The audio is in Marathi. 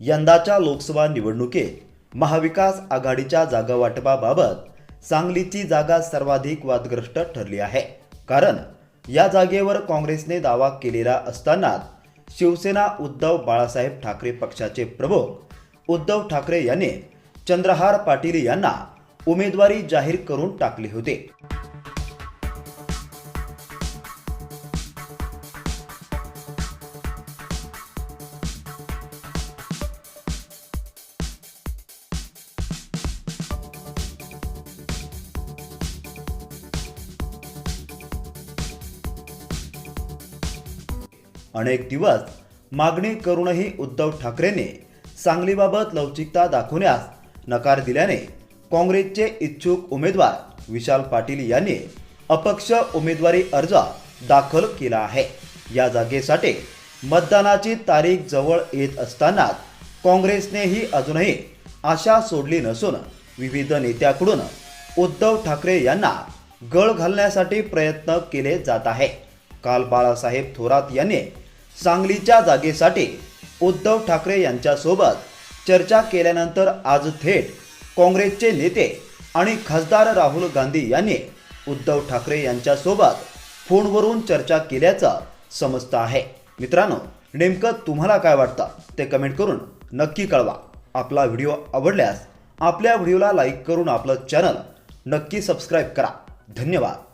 यंदाच्या लोकसभा निवडणुकीत महाविकास आघाडीच्या जागा वाटपाबाबत सांगलीची जागा सर्वाधिक वादग्रस्त ठरली आहे. कारण या जागेवर काँग्रेसने दावा केलेला असतानाच शिवसेना उद्धव बाळासाहेब ठाकरे पक्षाचे प्रमुख उद्धव ठाकरे यांनी चंद्रहार पाटील यांना उमेदवारी जाहीर करून टाकली होती. अनेक दिवस मागणी करूनही उद्धव ठाकरेंनी सांगलीबाबत लवचिकता दाखवण्यास नकार दिल्याने काँग्रेसचे इच्छुक उमेदवार विशाल पाटील यांनी अपक्ष उमेदवारी अर्ज दाखल केला आहे. या जागेसाठी मतदानाची तारीख जवळ येत असतानाच काँग्रेसनेही अजूनही आशा सोडली नसून विविध नेत्याकडून उद्धव ठाकरे यांना गळ घालण्यासाठी प्रयत्न केले जात आहे. काल बाळासाहेब थोरात यांनी सांगलीच्या जागेसाठी उद्धव ठाकरे यांच्यासोबत चर्चा केल्यानंतर आज थेट काँग्रेसचे नेते आणि खासदार राहुल गांधी यांनी उद्धव ठाकरे यांच्यासोबत फोनवरून चर्चा केल्याचं समजतं आहे. मित्रांनो नेमकं तुम्हाला काय वाटतं ते कमेंट करून नक्की कळवा. आपला व्हिडिओ आवडल्यास आपल्या व्हिडिओला लाईक करून आपलं चॅनल नक्की सबस्क्राईब करा. धन्यवाद.